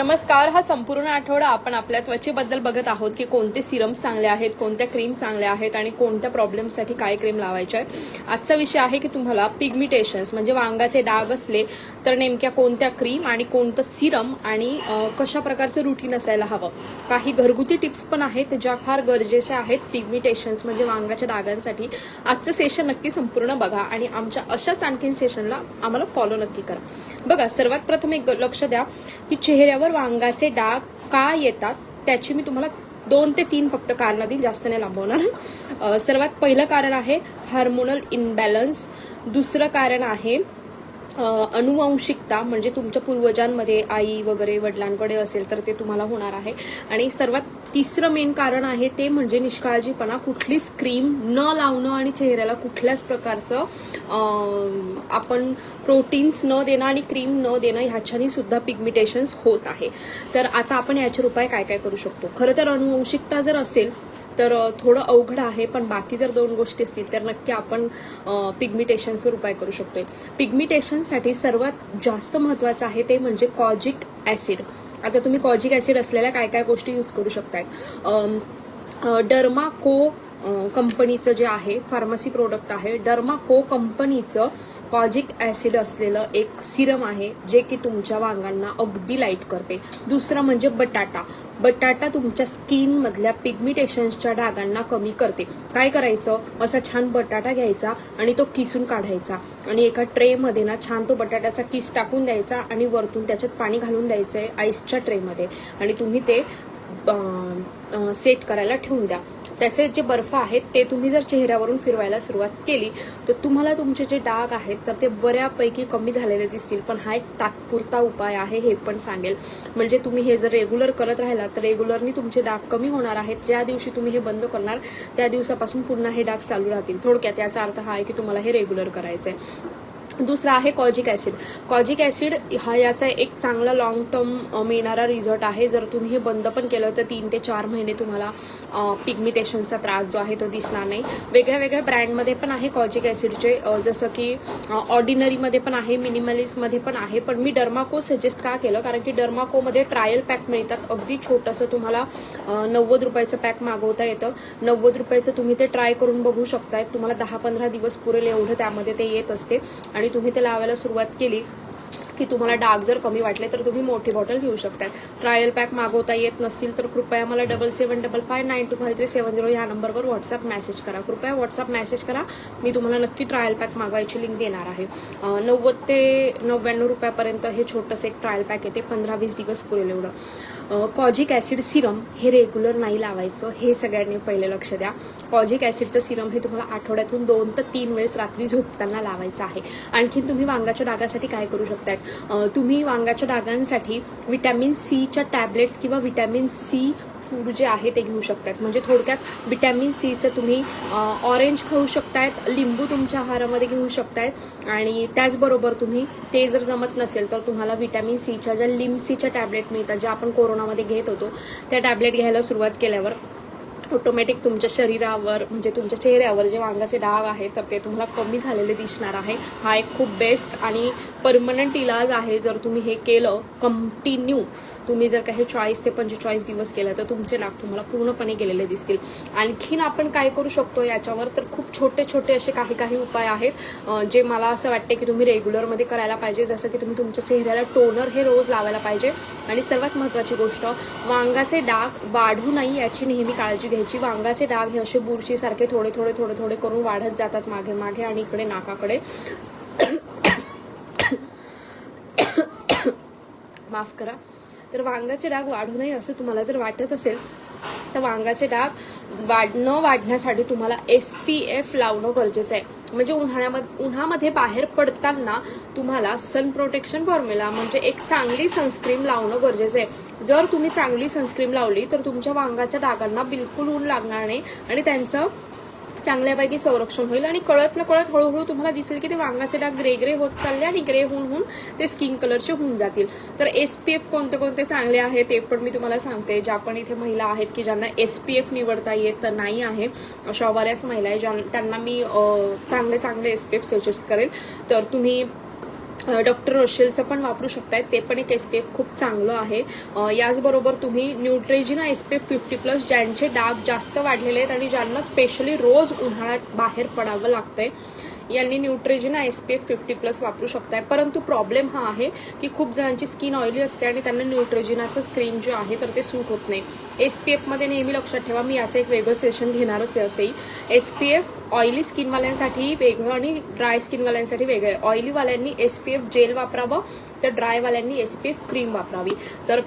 नमस्कार हा संपूर्ण आठवडा आपण आपल्या त्वचेबद्दल बघत आहोत की कोणते सिरम्स चांगले आहेत कोणत्या क्रीम चांगल्या आहेत आणि कोणत्या प्रॉब्लेमसाठी काय क्रीम लावायचे आहे. आजचा विषय आहे की तुम्हाला पिगमिटेशन्स म्हणजे वांगाचे डाग असले तर नेमक्या कोणत्या क्रीम आणि कोणतं सिरम आणि कशा प्रकारचं रुटीन असायला हवं. काही घरगुती टिप्स पण आहेत ज्या फार गरजेच्या आहेत पिगमिटेशन्स म्हणजे वांगाच्या डागांसाठी. आजचं सेशन नक्की संपूर्ण बघा आणि आमच्या अशाच आणखीन सेशनला आम्हाला फॉलो नक्की करा. बघा सर्वात प्रथम एक लक्ष द्या की चेहऱ्यावर वांगाचे डाग का येतात त्याची मी तुम्हाला दोन ते तीन फक्त कारणं देईल जास्त नाही लांबवणार. सर्वात पहिलं कारण आहे हार्मोनल इनबॅलन्स दुसरं कारण आहे अनुवंशिकता म्हणजे तुमच्या पूर्वजांमध्ये आई वगैरे वडिलांकडे असेल तर ते तुम्हाला होणार आहे. आणि सर्वात तिसरं मेन कारण आहे ते म्हणजे निष्काळजीपणा. कुठलीच क्रीम न लावणं आणि चेहऱ्याला कुठल्याच प्रकारचं आपण प्रोटीन्स न देणं आणि क्रीम न देणं ह्याच्यानी सुद्धा पिगमिटेशन्स होत आहे. तर आता आपण याचे उपाय काय काय करू शकतो? खरं तर अनुवंशिकता जर असेल तर थोडं अवघड आहे पण बाकी जर दोन गोष्टी असतील तर नक्की आपण पिग्मिटेशन्सवर उपाय करू शकतोय. पिग्मिटेशनसाठी सर्वात जास्त महत्वाचं आहे ते म्हणजे कॉजिक ॲसिड. आता तुम्ही कॉजिक ॲसिड असलेल्या काय काय गोष्टी यूज करू शकताय. अम, अ, डर्माको कंपनीचं जे आहे फार्मसी प्रोडक्ट आहे डर्माको कंपनीचं कॉजिक ॲसिड असलेलं एक सिरम आहे जे की तुमच्या वांगांना अगदी लाइट करते. दुसरं म्हणजे बटाटा. बटाटा तुमच्या स्किनमधल्या पिगमिटेशन्सच्या डागांना कमी करते. काय करायचं? असा छान बटाटा घ्यायचा आणि तो किसून काढायचा. आणि एका ट्रेमध्ये ना छान तो बटाट्याचा किस टाकून द्यायचा आणि वरतून त्याच्यात पाणी घालून द्यायचं आहे आईसच्या ट्रेमध्ये. आणि तुम्ही ते सेट करायला ठेवून द्या. त्याचे जे बर्फ आहेत ते तुम्ही जर चेहऱ्यावरून फिरवायला सुरुवात केली तर तुम्हाला तुमचे जे डाग आहेत तर ते बऱ्यापैकी कमी झालेले दिसतील. पण हा एक तात्पुरता उपाय आहे हे पण सांगेल. म्हणजे तुम्ही हे जर रेग्युलर करत राहिला तर रेग्युलरनी तुमचे डाग कमी होणार आहेत. ज्या दिवशी तुम्ही हे बंद करणार त्या दिवसापासून पुन्हा हे डाग चालू राहतील. थोडक्यात याचा अर्थ हा आहे की तुम्हाला हे रेग्युलर करायचं आहे दुसरा आहे कॉजिक ॲसिड. कॉजिक ॲसिड हा याचा एक चांगला लॉंग टर्म मिळणारा रिझल्ट आहे. जर तुम्ही हे बंद पण केलं तर तीन ते चार महिने तुम्हाला पिगमिटेशनचा त्रास जो आहे तो दिसणार नाही. वेगळ्या वेगळ्या ब्रँडमध्ये पण आहे कॉजिक ॲसिडचे. जसं की ऑर्डिनरीमध्ये पण आहे मिनिमलिस्टमध्ये पण आहे. पण मी डर्माको सजेस्ट का केलं? कारण की डर्माकोमध्ये ट्रायल पॅक मिळतात. अगदी छोटंसं तुम्हाला नव्वद रुपयाचं पॅक मागवता येतं. नव्वद रुपयाचं तुम्ही ते ट्राय करून बघू शकताय. तुम्हाला दहा पंधरा दिवस पुरेल एवढं त्यामध्ये ते येत असते. आणि तुम्ही ते लावायला सुरुवात केली की तुम्हाला डाग जर कमी वाटले तर तुम्ही मोठी बॉटल घेऊ शकता ट्रायल पॅक मागवता येत नसतील तर कृपया मला double seven double five nine two five three seven zero ह्या नंबरवर व्हॉट्सअप मेसेज करा. कृपया व्हॉट्सअप मेसेज करा. मी तुम्हाला नक्की ट्रायल पॅक मागवायची लिंक देणार आहे. नव्वद ते नव्याण्णव रुपयापर्यंत हे छोटंसं एक ट्रायल पॅक येते. पंधरा वीस दिवस पुरेल एवढं. कॉजिक ॲसिड सिरम हे रेग्युलर नाही लावायचं. हे सगळ्यांनी पहिले लक्ष द्या. कॉजिक ॲसिडचं सिरम हे तुम्हाला आठवड्यातून दोन ते तीन वेळेस रात्री झोपताना लावायचं आहे. आणखीन तुम्ही वांगाच्या डागासाठी काय करू शकताय? तुम्ही वांगाच्या डागांसाठी विटॅमिन सीच्या टॅबलेट्स किंवा विटॅमिन सी फूड जे आहे ते घेऊ शकतात म्हणजे थोडक्यात विटॅमिन सीचं तुम्ही ऑरेंज खाऊ शकतायत लिंबू तुमच्या आहारामध्ये घेऊ शकतायत आणि त्याचबरोबर तुम्ही ते जर जमत नसेल तर तुम्हाला विटॅमिन सीच्या ज्या लिम्सीच्या टॅबलेट मिळतात ज्या आपण कोरोनामध्ये घेत होतो त्या टॅबलेट घ्यायला सुरुवात केल्यावर ऑटोमॅटिक तुमच्या शरीरावर म्हणजे तुमच्या चेहऱ्यावर जे वांगाचे डाग आहे तर ते तुम्हाला कमी झालेले दिसणार आहे. हा एक खूप बेस्ट आणि परमनंट इलाज आहे. जर तुम्ही हे केलं कंटिन्यू तुम्ही जर काही चॉईस ते पंचेचाळीस दिवस केलं तर तुमचे डाग तुम्हाला पूर्णपणे गेलेले दिसतील. आणखीन आपण काय करू शकतो याच्यावर तर खूप छोटे छोटे असे काही काही उपाय आहेत जे मला असं वाटते की तुम्ही रेग्युलरमध्ये करायला पाहिजे. जसं की तुम्ही तुमच्या चेहऱ्याला टोनर हे रोज लावायला पाहिजे. आणि सर्वात महत्त्वाची गोष्ट वांगाचे डाग वाढू नये याची नेहमी काळजी घ्यायची. वांगाचे डाग हे असे बुरशीसारखे थोडे थोडे थोडे थोडे करून वाढत जातात मागे मागे आणि इकडे नाकाकडे. माफ करा. तर वांगाचे डाग वाढू नये असं तुम्हाला जर वाटत असेल तर वांगाचे डाग वाढ न वाढण्यासाठी तुम्हाला एस पी एफ लावणं गरजेचं आहे. म्हणजे उन्हाळ्यामध्ये उन्हामध्ये बाहेर पडताना तुम्हाला सन प्रोटेक्शन फॉर्म्युला म्हणजे एक चांगली सनस्क्रीन लावणं गरजेचं आहे. जर तुम्ही चांगली सनस्क्रीन लावली तर तुमच्या वांगाच्या डागांना बिलकुल ऊन लागणार नाही आणि त्यांचं चांगल्यापैकी संरक्षण होईल आणि कळत न कळत हळूहळू तुम्हाला दिसेल की ते वांगाचे डाग ग्रे ग्रे होत चालले आणि ग्रे होऊन होऊन ते स्किन कलरचे होऊन जातील. तर एस पी एफ कोणते कोणते चांगले आहे ते पण मी तुम्हाला सांगते. ज्या पण इथे महिला आहेत की ज्यांना एस पी एफ निवडता येत नाही आहे अशा बऱ्याच महिला आहे ज्या त्यांना मी चांगले चांगले एस पी एफ सजेस्ट करेल. तर तुम्ही डॉक्टर रोशेलचं पण वापरू शकताय ते पण एक एसपीएफ खूप चांगलं आहे. याचबरोबर तुम्ही न्यूट्रेजिना एसपीएफ फिफ्टी प्लस ज्यांचे डाग जास्त वाढलेले आहेत आणि ज्यांना स्पेशली रोज उन्हाळ्यात बाहेर पडावं लागतंय. यांनी न्यूट्रेजिना एफ फिफ्टी प्लस वापरू शकताय. परंतु प्रॉब्लेम हा आहे की खूप जणांची स्किन ऑइली असते आणि त्यांना न्यूट्रेजिनाचं क्रीम जे आहे तर ते सूट होत नाही. एस पी एफमध्ये नेहमी लक्षात ठेवा मी याचं एक वेगळं सेशन घेणारच आहे असंही. एफ ऑइली स्किनवाल्यांसाठी वेगळं आणि ड्राय स्किनवाल्यांसाठी वेगळं आहे. ऑइलीवाल्यांनी एफ जेल वापरावं तर ड्रायवाल्यांनी एस पी एफ क्रीम वापरावी. तर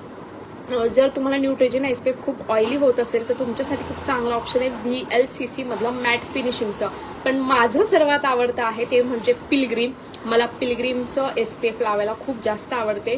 जर तुम्हाला न्यूट्रेजिन एसपीएफ खूप ऑइली होत असेल तर तुमच्यासाठी खूप चांगला ऑप्शन आहे व्ही एल सी सी मधलं मॅट फिनिशिंगचं पण माझं सर्वात आवडतं आहे ते म्हणजे पिलग्रीम मला पिलग्रीमचं एसपीएफ लावायला खूप जास्त आवडते.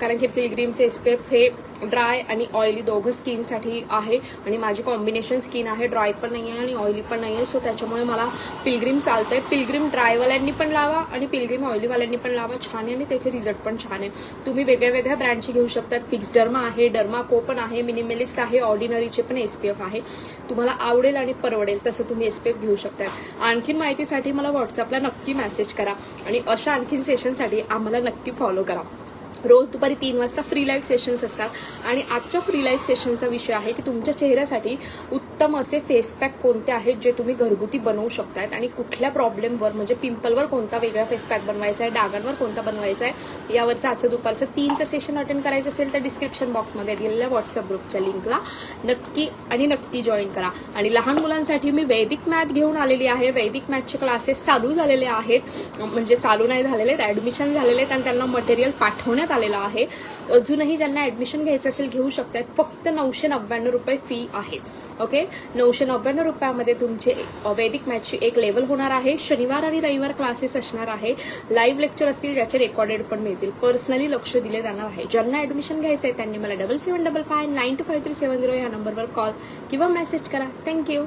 कारण की पिलग्रीमचं एसपीएफ हे ड्राय आणि ऑइली दोघं स्किनसाठी आहे आणि माझी कॉम्बिनेशन स्किन आहे. ड्राय पण नाही आहे आणि ऑइली पण नाही आहे सो त्याच्यामुळे मला पिलग्रीम चालतं आहे पिलग्रीम ड्रायवाल्यांनी पण लावा आणि पिलग्रीम ऑइलीवाल्यांनी पण लावा. छान आहे आणि त्याचे रिझल्ट पण छान आहे. तुम्ही वेगळ्या वेगळ्या ब्रँडची घेऊ शकतात. फिक्स डर्मा आहे डर्माको पण आहे मिनिमलिस्ट आहे ऑर्डिनरीचे पण एसपीएफ आहे. तुम्हाला आवडेल आणि परवडेल तसं तुम्ही एसपीएफ घेऊ शकता आणखीन माहितीसाठी मला व्हॉट्सअपला नक्की मेसेज करा आणि अशा आणखीन सेशनसाठी आम्हाला नक्की फॉलो करा. रोज दुपारी तीन वाजता फ्री लाईव्ह सेशन्स असतात. आणि आजच्या फ्री लाईव्ह सेशनचा विषय आहे की तुमच्या चेहऱ्यासाठी उत्तम असे फेस पॅक कोणते आहेत जे तुम्ही घरगुती बनवू शकतात आणि कुठल्या प्रॉब्लेमवर म्हणजे पिंपलवर कोणता वेगळा फेस पॅक बनवायचा आहे? डागांवर कोणता बनवायचा आहे? यावरचं आजचं दुपारचं तीनचं सेशन अटेंड करायचं असेल तर डिस्क्रिप्शन बॉक्समध्ये दिलेल्या व्हॉट्सअप ग्रुपच्या लिंकला नक्की आणि नक्की जॉईन करा. आणि लहान मुलांसाठी मी वैदिक मॅथ घेऊन आलेली आहे. वैदिक मॅथचे क्लासेस चालू झालेले आहेत. म्हणजे चालू नाही झालेले आहेत ॲडमिशन झालेले आहेत आणि त्यांना मटेरियल पाठवण्यात आलेला आहे. अजूनही ज्यांना ऍडमिशन घ्यायचं असेल घेऊ शकतात. फक्त नऊशे नव्याण्णव रुपये फी आहे. ओके नऊशे नव्याण्णव रुपयामध्ये तुमचे वैदिक मॅथची एक लेवल होणार आहे. शनिवार आणि रविवार क्लासेस असणार आहे. लाईव्ह लेक्चर असतील ज्याचे रेकॉर्डेड पण मिळतील. पर्सनली लक्ष दिले जाणार आहे. ज्यांना ऍडमिशन घ्यायचं आहे त्यांनी मला double seven double five nine two five three seven zero या नंबरवर कॉल किंवा मेसेज करा. थँक्यू